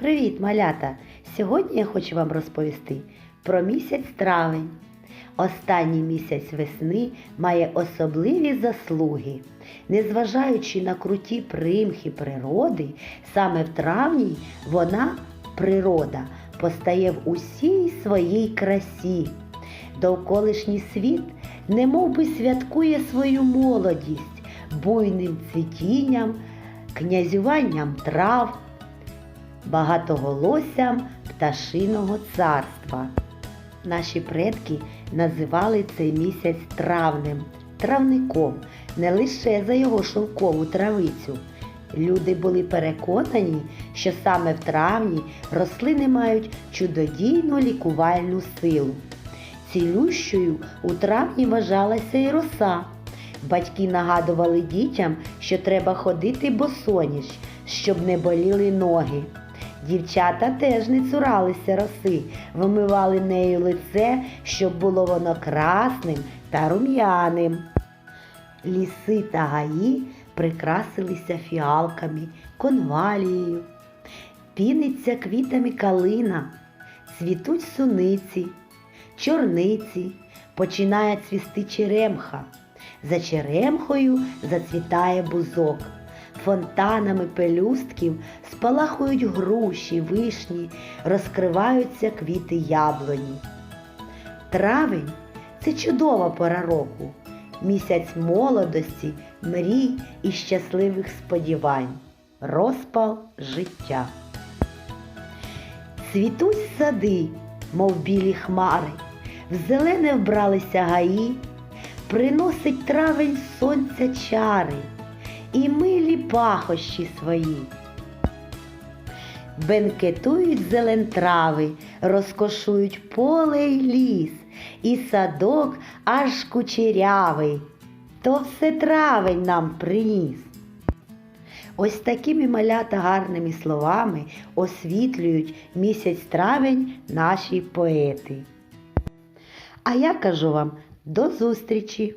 Привіт, малята! Сьогодні я хочу вам розповісти про місяць травень. Останній місяць весни має особливі заслуги. Незважаючи на круті примхи природи, саме в травні вона, природа, постає в усій своїй красі. Довколишній світ немов би святкує свою молодість буйним цвітінням, князюванням трав, багатоголоссям пташиного царства. Наші предки називали цей місяць травнем, травником, не лише за його шовкову травицю. Люди були переконані, що саме в травні рослини мають чудодійну лікувальну силу. Цілющою у травні вважалася і роса. Батьки нагадували дітям, що треба ходити босоніж, щоб не боліли ноги. Дівчата теж не цуралися роси, вимивали нею лице, щоб було воно красним та рум'яним. Ліси та гаї прикрасилися фіалками, конвалією. Піниться квітами калина, цвітуть суниці, чорниці, починає цвісти черемха. За черемхою зацвітає бузок. Фонтанами пелюстків спалахують груші, вишні, розкриваються квіти яблуні. Травень це чудова пора року, місяць молодості, мрій і щасливих сподівань, розпал життя. Цвітуть сади, мов білі хмари, в зелене вбралися гаї, приносить травень сонця чари і милі пахощі свої. Бенкетують зелен трави, розкошують поле й ліс, і садок аж кучерявий, то все травень нам приніс. Ось такими малята гарними словами освітлюють місяць травень наші поети. А я кажу вам до зустрічі!